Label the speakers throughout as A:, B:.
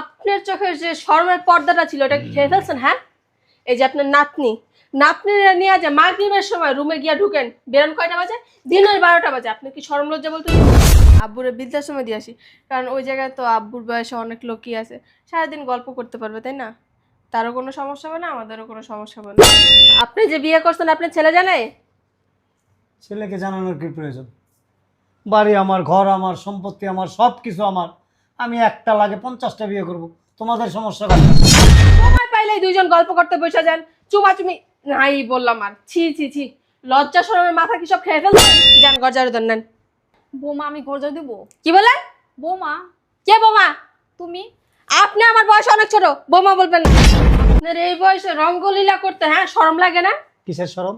A: আপনার চোখের যে শরমের পর্দাটা ছিল ওটা কি খেয়ে ফেলছেন হ্যাঁ? এই যে আপনার নাতনি নাতনি নিয়ে যে মাগরিবের সময় রুমে গিয়া ঢুকেন। বেরোন কয়টা বাজে? দিনের বারোটা বাজে। আপনি কি শরম লজ্জা বলতে আব্বুরে বৃদ্ধাশ্রমে দিয়ে আসি। কারণ ওই জায়গায় তো আব্বুর বয়সে অনেক লোকই আছে। সারাদিন গল্প করতে পারবে তাই না? তারও কোনো সমস্যা হবে না আমাদেরও কোনো সমস্যা হবে না। আপনি যে বিয়ে করছেন আপনার ছেলে জানে?
B: ছেলেকে জানানোর কি প্রয়োজন? বাড়ি আমার ঘর আমার সম্পত্তি আমার সব কিছু আমার। আমি একটা লাগে পঞ্চাশটা বিয়ে করব। তোমাদের সমস্যা
A: সময় পাইলে দুইজন গল্প করতে বসে যান। চুমা চুমাচুমি নাই বললাম আর। ছি ছি ছি। লজ্জা শরমের মাথা কি সব খেয়ে ফেলছেন যান দেন নেন।
C: বৌমা আমি গর্জা দেবো?
A: কি বলেন
C: বৌমা।
A: কে বোমা?
C: তুমি?
A: আপনি আমার বয়স অনেক ছোট। বোমা বলবেন না। আপনার এই বয়সে রঙ্গলীলা করতে হ্যাঁ শরম লাগে না?
B: কিসের সরম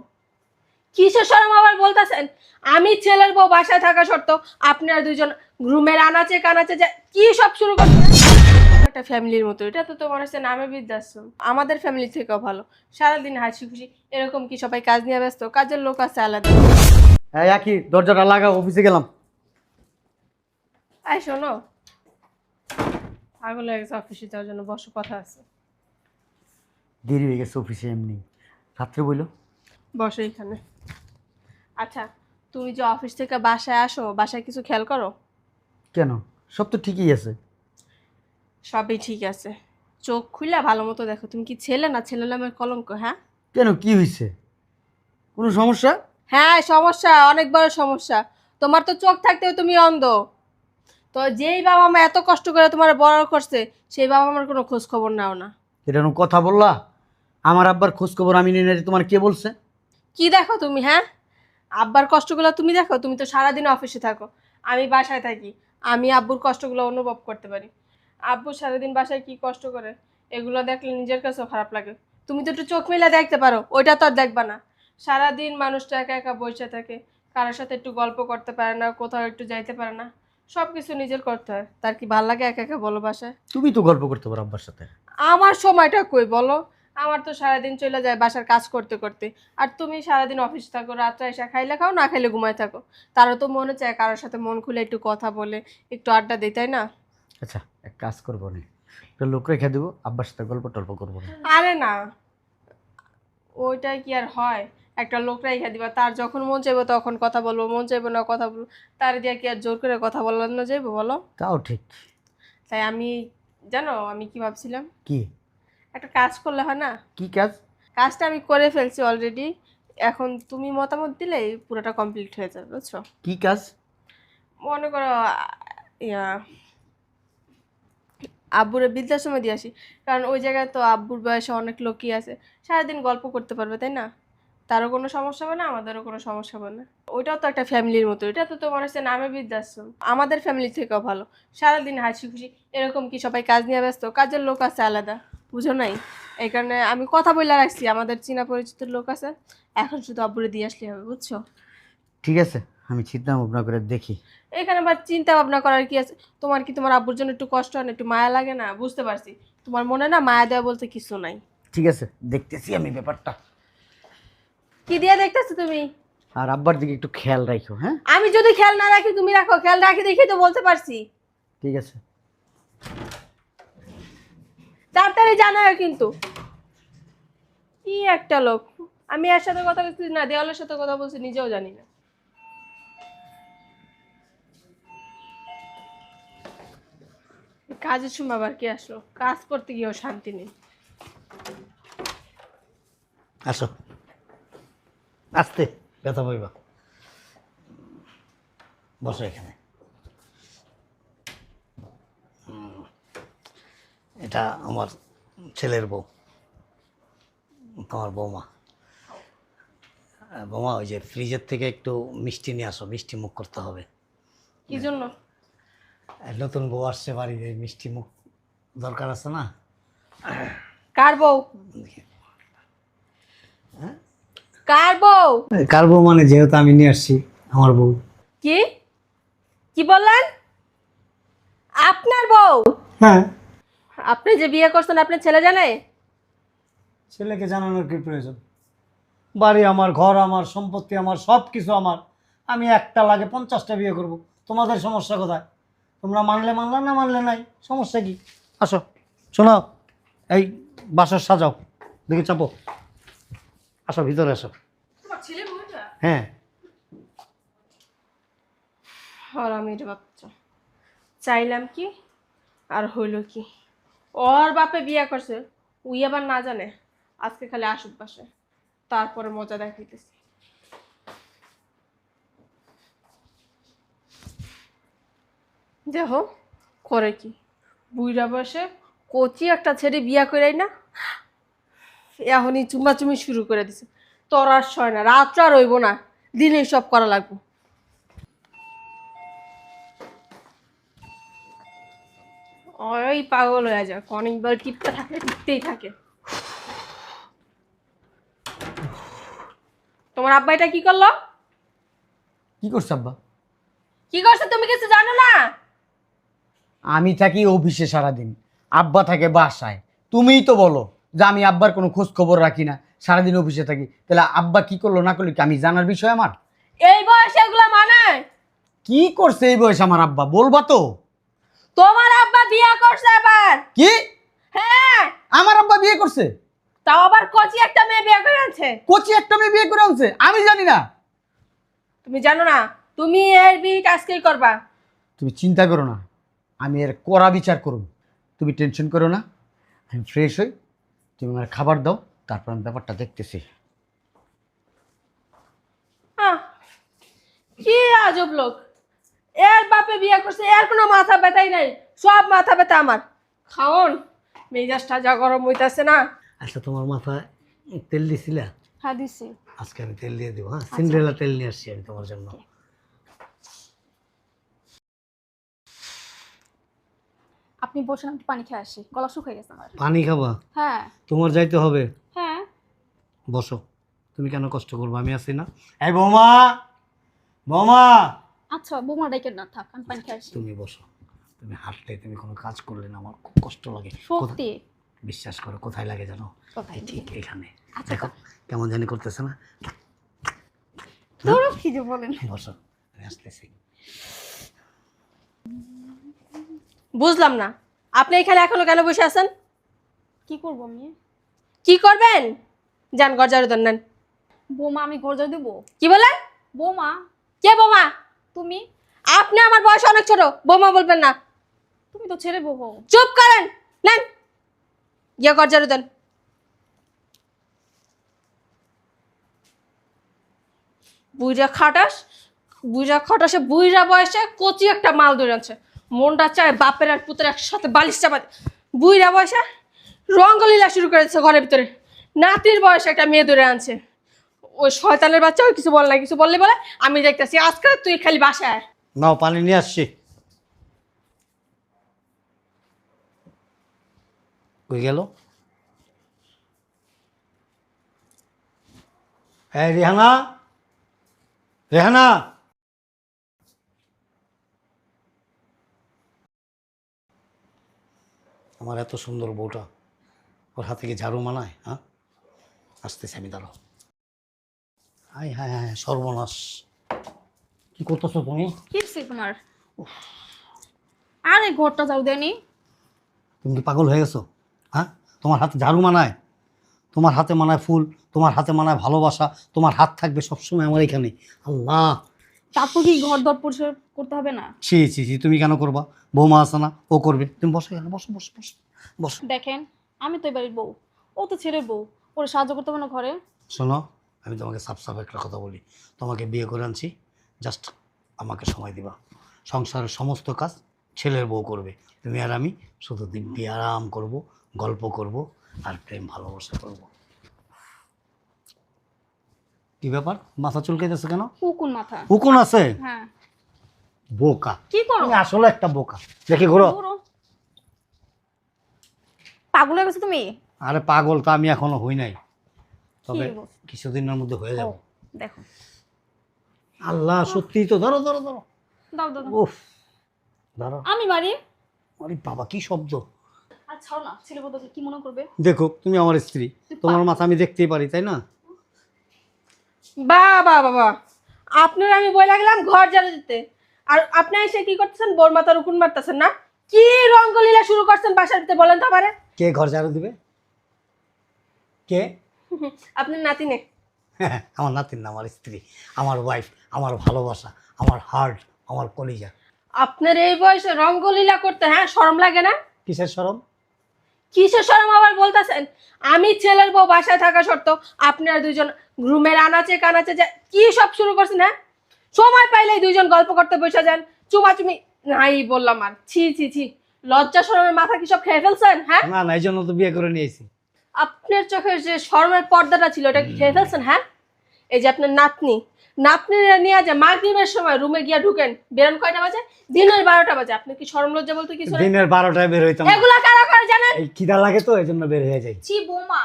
A: কিসের শরম আবার বলতেছেন? আমি ছেলের বউ বাসায় থাকা সত্ত্বেও আপনারা দুজন রুমের আনাচে কানাচে যা কি সব শুরু করছেন? একটা ফ্যামিলির মতো এটা তো তোমার হচ্ছে নামে বৃদ্ধাশ্রম। আমাদের ফ্যামিলি থেকেও ভালো। সারাদিন হাসি খুশি এরকম কি সবাই কাজ নিয়ে ব্যস্ত? কাজের লোক আছে আলাদা।
B: হ্যাঁ একই দরজাটা লাগাও অফিসে গেলাম।
A: আই শোনো। পাগল হয়ে গেছে অফিসে যাওয়ার জন্য বসো কথা আছে।
B: দেরি হয়ে গেছে অফিসে এমনি। রাত্রে বইলো?
A: বসো এখানে। আচ্ছা তুমি যে অফিস থেকে বাসায় আসো বাসায় কিছু খেয়াল করো?
B: কেন? সব তো ঠিকই আছে।
A: সবই ঠিক আছে। চোখ খুলে ভালো মতো দেখো। তুমি কি ছেলে না ছেলে নামের কলঙ্ক হ্যাঁ?
B: কেন? কি হয়েছে কোনো সমস্যা?
A: হ্যাঁ সমস্যা অনেক বড় সমস্যা। তোমার তো চোখ থাকতেও তুমি অন্ধ। তো যেই বাবা মা এত কষ্ট করে তোমার বড় করছে সেই বাবা মার কোনো খোঁজ খবর নাও না।
B: এটা কোনো কথা বললা? আমার আব্বার খোঁজ খবর আমি নিয়ে তোমার কে বলছে?
A: কি দেখো তুমি হ্যাঁ? আব্বার কষ্টগুলো তুমি দেখো তুমি তো সারাদিন অফিসে থাকো। আমি বাসায় থাকি আমি আব্বুর কষ্টগুলো অনুভব করতে পারি। আব্বু সারাদিন বাসায় কি কষ্ট করে? এগুলো দেখলে নিজের কাছেও খারাপ লাগে। তুমি তো একটু চোখ মেলে দেখতে পারো ওইটা তো আর দেখবা না। সারাদিন মানুষটা একা একা বসে থাকে কারোর সাথে একটু গল্প করতে পারে না কোথাও একটু যাইতে পারে না। সব কিছু নিজের করতে হয়। তার কি ভালো লাগে একা একা বলো বাসায়?
B: তুমি তো গল্প করতে পারো আব্বার সাথে।
A: আমার সময়টা কই বলো? আমার তো সারাদিন চলে যায় বাসার কাজ করতে করতে। আর তুমি সারাদিন অফিস থাকো রাত্রে এসে খাইলে খাও না খাইলে ঘুমায় থাকো। তারও তো মনে চায় কারোর সাথে মন খুলে একটু কথা বলে একটু আড্ডা দিই তাই না?
B: আচ্ছা এক কাজ করব না। একটা লোক রেখে দেবো আব্বার সাথে গল্প টল্প করব না।
A: আরে না ওইটাই কি আর হয়? একটা লোক রেখে দিবা তার যখন মন চাইব তখন কথা বলব মন চাইব না কথা বলব তার দিয়ে কি আর জোর করে কথা বলানো যাইবো বলো?
B: তাও ঠিক।
A: তাই আমি জানো আমি কি ভাবছিলাম?
B: কি?
A: একটা কাজ করলে হয় না?
B: কি কাজ?
A: কাজটা আমি করে ফেলছি অলরেডি এখন তুমি মতামত দিলেই পুরোটা কমপ্লিট হয়ে যাবে বুঝছ?
B: কি কাজ?
A: মনে করো ইয়া আব্বুরে বৃদ্ধাশ্রমে দিয়ে আসি। কারণ ওই জায়গায় তো আব্বুর বয়সে অনেক লোকই আছে। সারাদিন গল্প করতে পারবে তাই না? তারও কোনো সমস্যা হবে না আমাদেরও কোনো সমস্যা হবে না। ওইটাও তো একটা ফ্যামিলির মতো এটা তো তোমার হচ্ছে নামে বৃদ্ধাশ্রম। আমাদের ফ্যামিলি থেকেও ভালো। সারাদিন হাসি খুশি এরকম কি সবাই কাজ নিয়ে ব্যস্ত? কাজের লোক আছে আলাদা। বুঝো নাই? এই কারণে আমি কথা বলে রাখছি আমাদের চীনা পরিচিত লোক আছে এখন শুধু আব্বুরে দিয়ে আসলে হবে বুঝছ?
B: ঠিক আছে আমি চিন্তা ভাবনা করে দেখি।
A: এখানে আবার চিন্তা ভাবনা করার কি আছে? তোমার কি তোমার আব্বুর জন্য একটু কষ্ট হয় না একটু মায়া লাগে না? বুঝতে পারছি। তোমার মনে না মায়া দেওয়া বলতে কিছু নাই?
B: ঠিক আছে দেখতেছি আমি ব্যাপারটা।
A: কি দিয়ে দেখতেছো তুমি?
B: আর আব্বার দিকে একটু খেয়াল রাখো হ্যাঁ?
A: আমি যদি খেয়াল না রাখি তুমি রাখো খেয়াল রাখি দেখি তো বলতে পারছি।
B: ঠিক আছে।
A: তাড়াতাড়ি জানাও কিন্তু। কি একটা লোক। আমি এর সাথে কথা বলছি না, দেওয়ালের সাথে কথা বলছি, নিজেও জানি না। কাজের সময় আবার কি আসলো? কাজ করতে গিয়েও শান্তি নেই।
B: আসো। আসতে, ব্যথা পাইবা। বসো এখানে। এটা আমার ছেলের বউ তোমার বৌমা। বৌমা ওই যে ফ্রিজের থেকে একটু মিষ্টি নিয়ে আসো মিষ্টি মুখ করতে হবে।
A: কি জন্য?
B: নতুন বউ আসছে বাড়িতে মিষ্টি মুখ দরকার আছে না?
A: কার বউ? কার বউ?
B: কার বউ মানে যেহেতু আমি নিয়ে আসছি আমার বউ।
A: কি? কি বললেন? আপনার বউ?
B: হ্যাঁ।
A: আপনি যে বিয়ে করছেন আপনার ছেলে জানে?
B: ছেলেকে জানানোর কি প্রয়োজন? বাড়ি আমার ঘর আমার সম্পত্তি আমার সব কিছু আমার। আমি একটা লাগে পঞ্চাশটা বিয়ে করব। তোমাদের সমস্যা কোথায়? তোমরা মানলে মানলে না মানলে নাই? সমস্যা কি? আসো শোনো এই বাসর সাজাও। দেখি চাপো। আসো ভিতরে আসো।
A: তোমার ছেলে বউটা?
B: হ্যাঁ।
A: আর আমি এটা বাচ্চা। চাইলাম কি আর হইল কি? ওর বাপে বিয়ে করছে, উই আবার না জানে, আজকে খালি আসুক বাসে তারপরে মজা দেখাইতেছি। দেখো করে কি? বুইরা বসে কচি একটা ছেড়ে বিয়া করে না? এখনই চুমাচুমি শুরু করে দিছে। তোর আর সয় না, রাত্র আর রইব না, দিনেই সব করা লাগবো। ওই পাগল হয়ে যায় অনেকবার টিপতে থাকে টিপতেই থাকে। তোমার আব্বা এটা কি করল?
D: কি করছ আব্বা?
A: কি করছে তুমি কিছু জানো না?
D: আমি থাকি অফিসে সারাদিন আব্বা থাকে বাসায়। তুমিই তো বলো যে আমি আব্বার কোনো খোঁজ খবর রাখি না সারাদিন অফিসে থাকি। তাহলে আব্বা কি করল না করল কি আমি জানার বিষয় আমার?
A: এই বয়সে এগুলো মানায়?
D: কি করছে এই বয়স আমার আব্বা বলবা তো।
A: তোমার আব্বা বিয়া করছে আবার।
D: কি?
A: হ্যাঁ।
D: আমার আব্বা বিয়ে করছে?
A: তাও আবার কচি একটা মেয়ে বিয়ে করে আছে
D: কোচি একটা মেয়ে বিয়ে করে আনছে? আমি জানি না।
A: তুমি জানো না তুমি এর বিয়ে আজকেই করবা।
D: তুমি চিন্তা করো না আমি এর কড়া বিচার করব। তুমি টেনশন করো না আমি ফ্রেশ হই। তুমি আমার খাবার দাও তারপর আমি ব্যাপারটা দেখতেছি।
A: কি আজব লোক। এর বাপে বিয়ে করছে এর কোনো মাথা ব্যথাই নাই সব মাথা ব্যথা আমার। খাওন মেজাজটা যা গরম হইতাছে না।
B: আচ্ছা তোমার মাথায় তেল দিছিলা?
C: হ্যাঁ দিছি।
B: আজকে আমি তেল দিয়ে দেবো হ্যাঁ? সিন্ড্রেলা তেল নিয়ে আসছি আমি তোমার জন্য।
C: আপনি বসেন আমি পানি খেয়ে আসি। গলা শুকিয়ে গেছে আমার।
B: পানি খাবা?
C: হ্যাঁ।
B: তোমার যাইতে হবে?
C: হ্যাঁ।
B: বসো। তুমি কেন কষ্ট করব? আমি আছি না। এই বৌমা! বৌমা!
C: আচ্ছা বৌমা ডাইকে না থাক আমি পানি খাইছি
B: তুমি বসো। তুমি হাঁটলে তুমি কোনো কাজ করলে না আমার খুব কষ্ট লাগে।
C: সত্যি?
B: বিশ্বাস করো কোথায় লাগে জানো?
C: কোথায়?
B: ঠিক এখানে।
C: আচ্ছা,
B: দেখো কেমন জানি করতেছে না।
C: তোর কি যে বলেন।
B: বসো আমি আসতেছি।
A: বুঝলাম না। আপনি এখানে এখনও কেন বসে আছেন?
C: কি করব আমি?
A: কি করবেন? যান গরজার উদান নেন।
C: বৌমা আমি যাই দেবো?
A: কি বলেন
C: বৌমা।
A: কে বোমা?
C: তুমি?
A: আপনি আমার বয়স অনেক ছোট বোমা বলবেন না।
C: তুমি তো ছেড়ে বউ হও।
A: চুপ করেন নেন। গিয়ে গরজার দেন। বুইরা খাটাস বুইরা খাটাসে বুইরা বয়সে কচি একটা মাল ধরে আছে মনটা চায় বাপের আর পুতের একসাথে বালিশ চাপাতে। বুইরা বয়সে রঙ্গলীলা শুরু করেছে ঘরের ভিতরে। নাতির বয়সে একটা মেয়ে ধরে আনছে। ওই শয়তানের বাচ্চা ওই কিছু বল না কিছু বললে বলে, আমি দেখতেছি আজকে তুই খালি বাসায়।
B: নাও, পানি নিয়ে আসছি। কই গেল? এই রেহানা রেহানা। আমার এত সুন্দর বউটা, ওর হাতে কি ঝাড়ু মানায় হ্যাঁ? আসতেছে আমি, দাঁড়াও। হায় হায় হায় সর্বনাশ। কি করতেছো তুমি?
C: কি তোমার? আরে ঘরটা যাও দেনি
B: তুমি কি পাগল হয়ে গেছো? হ্যাঁ? তোমার হাতে ঝাড়ু মানায়? তোমার হাতে মানায় ফুল তোমার হাতে মানায় ভালোবাসা তোমার হাত থাকবে সবসময় আমার এখানে। আল্লাহ।
C: তারপর কি ঘর দর পরিষ্কার করতে হবে না?
B: ছি ছি ছি তুমি কেন করবা? বৌমা আছে না ও করবে। তুমি বসো এখানে বসো বসো বসো বসো।
C: দেখেন আমি তো এবারের বউ। ও তো ছেড়ে বউ। ওরে সাহায্য করতে হবে না ঘরে?
B: শোনো আমি তোমাকে সাফ সাফ একটা কথা বলি। তোমাকে বিয়ে করে আনছি জাস্ট আমাকে সময় দিবা। সংসারের সমস্ত কাজ ছেলের বউ করবে। তুমি আর আমি শুধু দিব্যি আরাম করব গল্প করব আর প্রেম ভালোবাসা করব। কি ব্যাপার? মাথা চুলকাইতেছে কেন?
C: উকুন মাথা।
B: উকুন আছে?
C: হ্যাঁ।
B: বোকা।
C: কি করো?
B: আসলে একটা বোকা। দেখি ঘুরো।
C: ঘুরো। পাগল হয়ে গেছো তুমি?
B: আরে পাগল তো আমি এখনও হই নাই। তবে কিছুদিনের মধ্যে হয়ে যাব।
C: দেখো।
B: আল্লাহ সত্যিই তো ধরো ধরো ধরো।
C: দাও দাও।
B: উফ ধরো।
C: আমি মারি
B: আরে বাবা কি শব্দ?
C: আর ছাড়ো না ছেলে বলতে কি মনে করবে?
B: দেখো তুমি আমার স্ত্রী। তোমার মাথা আমি দেখতেই পারি তাই না?
A: বা বা বাবা। আপনার আমি বলে লাগলাম ঘর জ্বালা দিতে। আর আপনি এসে কি করতেছেন? বোর মাথার উকুন মারতেছেন না? কি রঙ্গলীলা শুরু করছেন বাসার ভিতরে বলেন তো আমারে।
B: কে ঘর ঝাড়ু দিবে? কে?
A: আপনার নাতিনে
B: আমার নাতিন না আমার স্ত্রী আমার ওয়াইফ আমার ভালোবাসা আমার হার্ট আমার কলিজা।
A: আপনার এই বয়সে রঙ্গলীলা করতে হ্যাঁ শরম লাগে না?
B: কিসের সরম
A: কিসের শরম আবার বলতেছেন? আমি ছেলের বউ বাসায় থাকা সত্ত্বেও আপনারা দুইজন রুমের আনাচে কানাচে যা কি সব শুরু করছেন হ্যাঁ? সময় পাইলেই দুইজন গল্প করতে বসে যান। চুমাচুমি নাই বললাম আর। ছি ছি ছি। লজ্জা শরমের মাথা কি সব খেয়ে ফেলছেন হ্যাঁ?
B: না না এই জন্য তো বিয়ে করে নিয়েছি।
A: আপনার চোখের যে শরমের পর্দাটা ছিল ওটা কি খেয়ে ফেলছেন হ্যাঁ? এই যে আপনার নাতনি। নাতনিরা নিয়ে যে মাগরিবের সময় রুমে গিয়া ঢুকেন। বেরোন কয়টা বাজে? দিনের বারোটা বাজে। আপনি কি শরম লজ্জা বলতে কিছু
B: দিনের বারোটায় বের হইতাম।
A: এগুলা কারা করে জানেন?
B: এই খিদা লাগে তো এই জন্য বের হয়ে যাই।
C: ছি বৌমা।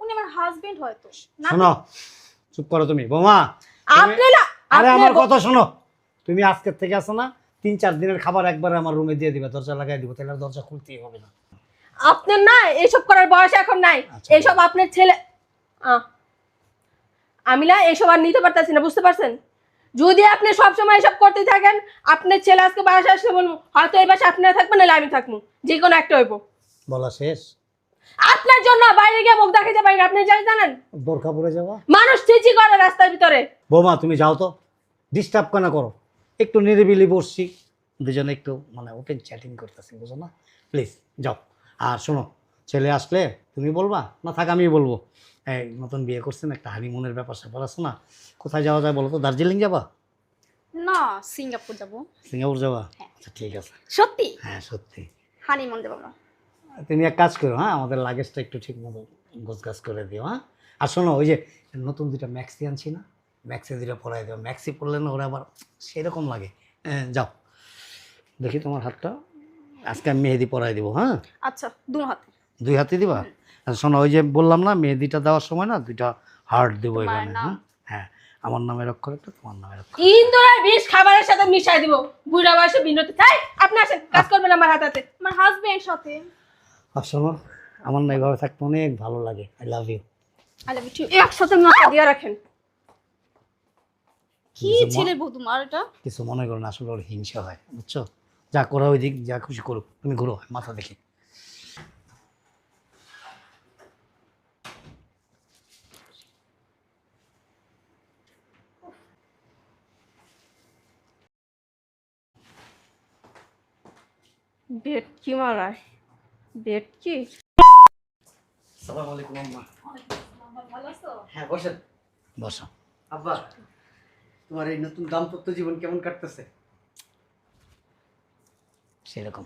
C: উনি আমার হাজবেন্ড হয়তো। না
B: শোনো চুপ করো তুমি। বোমা
A: আপনি না
B: আরে আমার কথা শোনো। তুমি আজকের থেকে আসো না। তিন চার দিনের খাবার একবার আমার রুমে দিয়ে দিবে। দরজা লাগাই দিব তাহলে দরজা খুলতেই হবে না।
A: আপনার না এইসব করার বয়স এখন নাই।
B: আচ্ছা।
A: এইসব আপনার ছেলে আমি না এইসব আর নিতে পারতেছি না বুঝতে পারছেন? যদি আপনি সবসময় এসব করতে থাকেন আপনার ছেলে আজকে বাসা আসলে বলব হয়তো এই বাসা আপনারা থাকবেন নাহলে আমি থাকব। যে কোনো একটা হইব।
B: বলা শেষ।
A: আপনার জন্য বাইরে গিয়ে মুখ দেখাতে পারি আপনি জানেন জানেন?
B: বোরখা পরে যাওয়া?
A: মানুষ চিচি করে রাস্তার ভিতরে।
B: বৌমা তুমি যাও তো। ডিস্টার্ব কেন করো? একটু নিরিবিলি বসছি। দুজনে একটু মানে ওপেন চ্যাটিং করতেছি বুঝো না? প্লিজ যাও। আর শোনো ছেলে আসলে তুমি বলবা না থাক আমি বলব। এই নতুন বিয়ে করছেন একটা হানিমুনের ব্যাপার স্যাপার আছে না? কোথায় যাওয়া যায় বলো তো দার্জিলিং যাবা?
C: না সিঙ্গাপুর যাব।
B: সিঙ্গাপুর যাবা?
C: হ্যাঁ।
B: আচ্ছা ঠিক আছে।
C: সত্যি?
B: হ্যাঁ সত্যি।
C: হানিমুন দেবো আমরা।
B: তুমি এক কাজ করো হ্যাঁ? আমাদের লাগেজটা একটু ঠিক মতো গোছগাছ করে দিও হ্যাঁ? আর শোনো ওই যে নতুন দুইটা ম্যাক্সি আনছি না? ম্যাক্সি দুইটা পরাই দিও। ম্যাক্সি পরলে না ওরা আবার সেরকম লাগে। হ্যাঁ, যাও। দেখি তোমার হাতটা। আজকে আমি মেহেদি পরাই দিব হ্যাঁ?
C: আচ্ছা দু হাতে।
B: দুই হাতে দিবা? আর শোনো ওই যে বললাম না মেহেদিটা দেওয়ার সময় না দুইটা হার্ট দেবো এখানে হ্যাঁ হ্যাঁ আমার নামের অক্ষর একটা তোমার নামের অক্ষর
A: ইন্দুরের বিষ খাবারের সাথে মিশাই দিব। বুড়া বয়সে বিনতি। তাই আপনি আসেন কাজ করবেন আমার হাত হাতে
C: আমার হাজবেন্ড সাথে।
B: শোনো আমার না এইভাবে থাকতে অনেক ভালো লাগে। I love you
C: I love you
A: একসাথে মাথা দিয়ে রাখেন।
C: কি
B: ম-
C: বউ তোমার এটা?
B: কিছু মনে করো না আসলে ওর হিংসা হয় বুঝছ? যা করা ওই দিক যা খুশি করুক। তুমি ঘুরো মাথা দেখি।
A: বেট কি মারায় বেট কি
D: আসসালামু আলাইকুম আম্মা হ্যাঁ বসেন।
B: বসো।
D: আব্বা তোমার এই নতুন দাম্পত্য জীবন কেমন কাটতেছে?
B: সেরকম।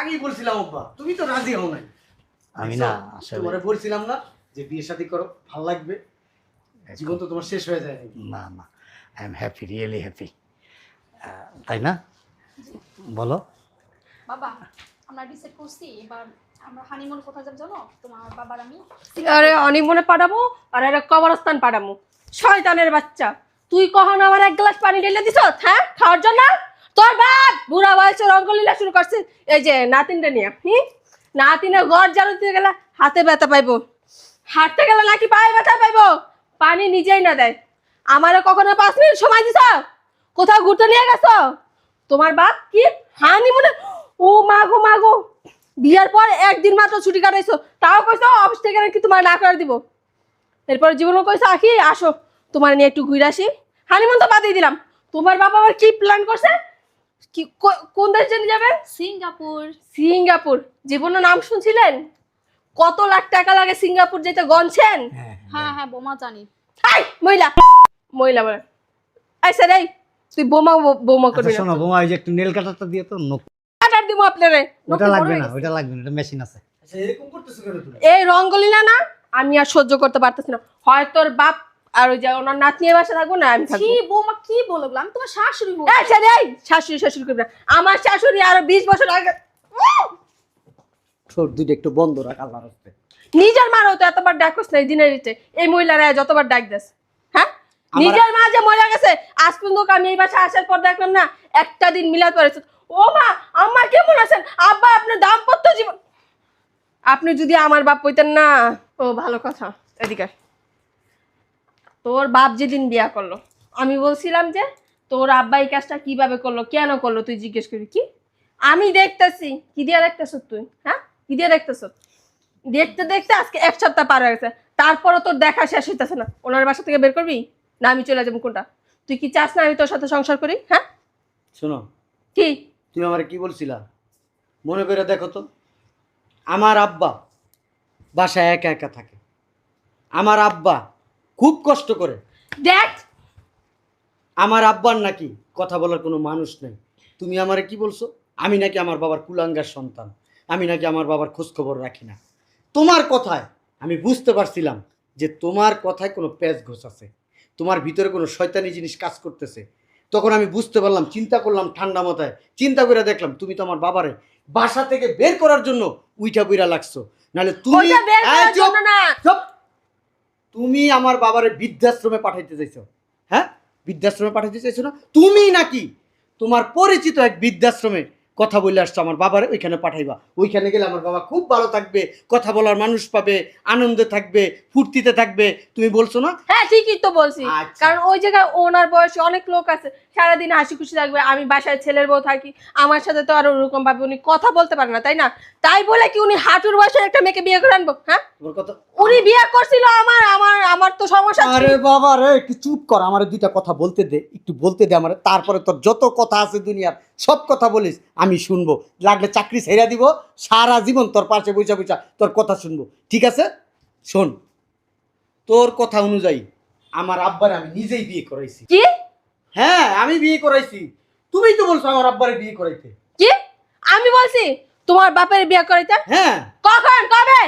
D: আগেই বলছিলাম আব্বা। তুমি তো রাজি হও নাই।
B: আমি না আসলে
D: তোমারে বলছিলাম না যে বিয়ে শাদী করো ভালো লাগবে। জীবন তো তোমার শেষ হয়ে যায়।
B: না না I am happy really happy তাই না? বলো।
C: বাবা আমরা ডিসাইড করছি এবার আমরা হানিমুন কোথায় যাব জানো? তোমার বাবার আমি।
A: আরে অনিমনে পাঠাবো আর একটা কবরস্থান পাঠাবো। শয়তানের বাচ্চা। তুই কখন আমার এক গ্লাস পানি ঢেলে দিছ? হ্যাঁ? খাওয়ার জন্য? তোর বাপ বুড়া বয়সে রঙ্গলীলা শুরু করছে এই যে নাতিনটা নিয়ে হুম নাতিনের ঘর ঝাড়ু গেলে হাতে ব্যথা পাইবো। হাঁটতে গেলে নাকি পায়ে ব্যথা পাইবো? পানি নিজেই না দেয়। আমারে কখনো পাঁচ মিনিট সময় দিছ? কোথাও ঘুরতে নিয়ে গেছো? তোমার বাপ কি হানি মনে ও মাগো মাগো বিয়ার পর একদিন মাত্র ছুটি কাটাইছো। তাও কইছো অফিস থেকে নাকি তোমার না করে দিব। এরপর জীবনও কইছো, আখি, আসো। তোমার নিয়ে একটু ঘুরে আসি। হানিমুন তো বাদই দিলাম। তোমার বাবা আবার কি প্ল্যান করছে? কি কোন দেশ জন্য যাবেন
C: সিঙ্গাপুর।
A: সিঙ্গাপুর। জীবনের নাম শুনছিলেন? কত লাখ টাকা লাগে সিঙ্গাপুর যেতে গনছেন?
B: হ্যাঁ
C: হ্যাঁ হ্যাঁ বোমা জানি।
A: হাই মহিলা। মহিলা বলে। আই স্যার এই তুই বোমা বোমা করবি
B: আচ্ছা
A: না।
B: শোনো বোমা ওই যে একটু নেল কাটারটা দিয়ে তো নখ
A: কাটার দিব আপনারে।
B: ওটা লাগবে না ওটা লাগবে না ওটা মেশিন আছে।
D: আচ্ছা এরকম করতেছো কেন তুমি
A: এই রঙ্গলীলা না আমি আর সহ্য করতে পারতেছি না। হয় তোর বাপ আর ওই যে ওনার নাতনি বাসা থাকব না আমি
C: কি বৌমা কি বলব আমি তোমার শাশুড়ি হব
A: এই ছেড়ে এই শাশুড়ি শাশুড়ি করবি না। আমার শাশুড়ি আরও বিশ বছর আগে
D: দুইটা একটু বন্ধ রাখ আল্লাহর
A: নিজের মারও তো এতবার ডাকস না এই দিনের রিতে এই মহিলারা যতবার ডাক দেস হ্যাঁ? নিজের মা যে মরে গেছে আজ পর্যন্ত আমি এই বাসা আসার পর দেখলাম না একটা দিন মিলাদ পড়েছে ও মা আম্মা কেমন আছেন? আব্বা আপনার দাম্পত্য জীবন আপনি যদি আমার বাপ হইতেন না ও ভালো কথা। এদিকে। তোর বাপ যেদিন বিয়া করল আমি বলছিলাম যে তোর আব্বা এই কাজটা কীভাবে করল কেন করল তুই জিজ্ঞেস করি কি? আমি দেখতেছি কি দিয়ে দেখতেছ তুই? হ্যাঁ? কি দিয়ে দেখতেছ দেখতে দেখতে আজকে এক সপ্তাহ পার হয়ে গেছে তারপরও তোর দেখা শেষ হইতেছে না। ওনার বাসা থেকে বের করবি? না আমি চলে যাব কোনটা? তুই কি চাস না আমি তোর সাথে সংসার করি? হ্যাঁ?
D: শোনো
A: কি?
D: তুমি আমার কি বলছিলা? মনে করে দেখো তো আমার আব্বা বাসায় একা একা থাকে। আমার আব্বা খুব কষ্ট করে।
A: দেখ।
D: আমার আব্বার নাকি কথা বলার কোনো মানুষ নেই। তুমি আমারে কি বলছো? আমি নাকি আমার বাবার কুলাঙ্গার সন্তান। আমি নাকি আমার বাবার খোঁজ খবর রাখি না। তোমার কথায় আমি বুঝতে পারছিলাম যে তোমার কথায় কোনো প্যাচ ঘোষ আছে। তোমার ভিতরে কোনো শয়তানি জিনিস কাজ করতেছে। তখন আমি বুঝতে পারলাম চিন্তা করলাম ঠান্ডা মাথায়। চিন্তা করে দেখলাম তুমি তো আমার বাবারে বাসা থেকে বের করার জন্য উইটা বুইরা লাগছো। নাহলে তুমি চুপ! তুমি আমার বাবারে বৃদ্ধাশ্রমে পাঠাইতে চাইছো। হ্যাঁ? বৃদ্ধাশ্রমে পাঠাইতে চাইছো না? তুমি নাকি তোমার পরিচিত এক বৃদ্ধাশ্রমে কথা বলে আসছো আমার বাবার ওইখানে পাঠাইবা। ওইখানে গেলে আমার বাবা খুব ভালো থাকবে কথা বলার মানুষ পাবে আনন্দে থাকবে ফুর্তিতে থাকবে। তুমি বলছো না?
A: হ্যাঁ ঠিকই তো বলছি।
D: আচ্ছা।
A: কারণ ওই জায়গায় ওনার বয়সে অনেক লোক আছে। সারাদিন হাসি খুশি থাকবে আমি বাসায় ছেলের বউ থাকি আমার সাথে তো আর ওরকম ভাবে উনি কথা বলতে পারে না তাই না? তাই বলে কি উনি হাঁটুর বয়সে একটা মেয়েকে বিয়ে করে আনব হ্যাঁ? উনি বিয়ে করছিল আমার আমার আমার তো সমস্যা।
D: আরে বাবা রে একটু চুপ কর আমার দুইটা কথা বলতে দে একটু বলতে দে আমার তারপরে তোর যত কথা আছে দুনিয়ার সব কথা বলিস আমি শুনব। লাগলে চাকরি ছেড়ে দিব সারা জীবন তোর পাশে বইসা বইসা তোর কথা শুনব। ঠিক আছে? শোন তোর কথা অনুযায়ী আমার আব্বার আমি নিজেই বিয়ে করাইছি।
A: কি?
D: হ্যাঁ আমি বিয়ে করাইছি। তুমিই তো বলছো আমার আব্বারে বিয়ে করাইতে।
A: কি? আমি বলছি তোমার বাপের বিয়ে করাইতে?
D: হ্যাঁ।
A: কখন? কবে?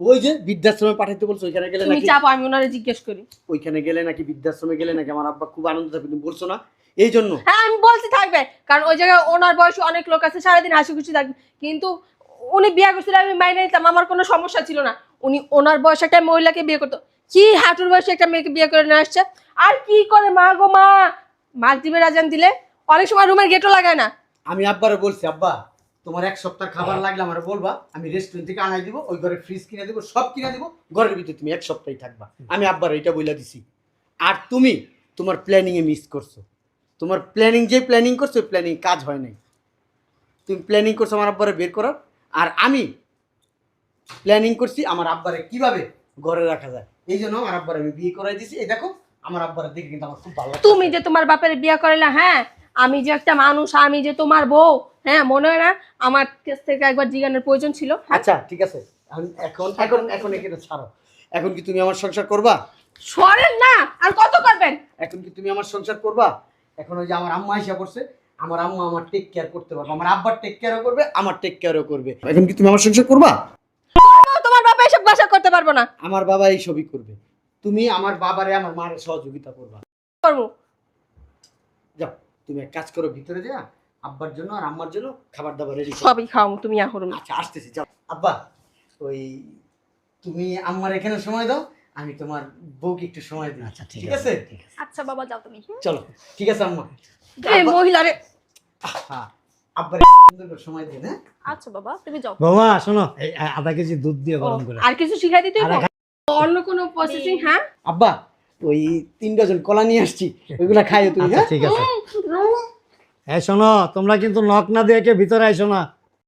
D: ওই যে বৃদ্ধাশ্রমে পাঠাইতে বলছো ওইখানে গেলে
A: তুমি
D: নাকি
A: চাপো আমি ওনারে জিজ্ঞেস করি।
D: ওইখানে গেলে নাকি বৃদ্ধাশ্রমে গেলে নাকি আমার আব্বা খুব আনন্দ থাকবে তুমি বলছো না? এই জন্য।
A: হ্যাঁ আমি বলছি থাকবে কারণ ওই জায়গায় ওনার বয়সে অনেক লোক আছে সারাদিন হাসি খুশি থাকবে। কিন্তু উনি বিয়ে করছিল আমি মাইনে নিতাম আমার কোনো সমস্যা ছিল না। উনি ওনার বয়সে একটা মহিলাকে বিয়ে করতো। কি হাঁটুর বয়সে একটা মেয়েকে বিয়ে করে নিয়ে আসছে? আর কি করে? মা গো মা! মাগরিবের আজান দিলে অনেক সময় রুমের গেটও লাগায় না।
D: আমি আব্বারে বলছি, আব্বা, তোমার এক সপ্তাহ খাবার লাগলে আমার বলবা, আমি রেস্টুরেন্ট থেকে আনাই দিব, ওই ঘরে ফ্রিজ কিনে দিব, সব কিনে দিব, ঘরের ভিতরে তুমি এক সপ্তাহই থাকবা। আমি আব্বার এটা বইলা দিছি। আর তুমি তোমার প্ল্যানিংয়ে মিস করছ। তোমার প্ল্যানিং যে প্ল্যানিং করছ প্ল্যানিং কাজ হয় নাই। তুমি প্ল্যানিং করছ আমার আব্বারে বের করার, আর আমি প্ল্যানিং করছি আমার আব্বারে কীভাবে ঘরে রাখা যায়। এই জন্য আমার আব্বারে আমি বিয়ে করাই দিছি। এই দেখো আমার আব্বারে দেখে কিন্তু আমার খুব ভালো।
A: তুমি যে তোমার বাপের বিয়ে করাইলা হ্যাঁ আমি যে একটা মানুষ আমি যে তোমার বউ হ্যাঁ মনে হয় না? আমার কাছ থেকে একবার জিজ্ঞানের প্রয়োজন ছিল।
D: আচ্ছা ঠিক আছে। এখন এখন এখন এখানে ছাড়ো। এখন কি তুমি আমার সংসার করবা?
A: সরেন না আর কত করবেন?
D: এখন কি তুমি আমার সংসার করবা? এখন ওই যে আমার আম্মা হিসাব করছে আমার আম্মা আমার টেক কেয়ার করতে পারবে। আমার আব্বার টেক কেয়ারও করবে আমার টেক কেয়ারও করবে। এখন কি তুমি আমার সংসার করবা?
A: তোমার বাবা এসব বাসা করতে পারব না।
D: আমার বাবা এই সবই করবে। তুমি আমার বাবারে আমার মার সহযোগিতা করবা।
A: করব।
D: যাও তুমি এক কাজ করো ভিতরে যা আব্বার জন্য আর আম্মার জন্য খাবার দাবার রেডি
A: সবই খাও তুমি এখন
D: আচ্ছা আসতেছি যাও। আব্বা ওই তুমি আম্মার এখানে সময় দাও আমি তোমার বউকে একটু সময় দিই।
B: আচ্ছা
D: ঠিক আছে
C: আচ্ছা বাবা যাও তুমি
D: চলো ঠিক আছে আম্মা।
A: এই মহিলারে।
D: আব্বার সুন্দর করে সময় দিন হ্যাঁ?
C: আচ্ছা বাবা তুমি যাও।
B: বাবা শোনো আধা কেজি দুধ দিয়ে গরম করে।
A: আর কিছু শিখাই দিতে অন্য কোনো প্রসেসিং হ্যাঁ?
D: আব্বা ওই তিন ডজন কলা নিয়ে আসছি ওইগুলা খাইও তুমি
B: আচ্ছা
D: হ্যাঁ?
B: ঠিক আছে। হ্যাঁ শোনো তোমরা কিন্তু নখ না দিয়ে কে ভিতরে আইসো না।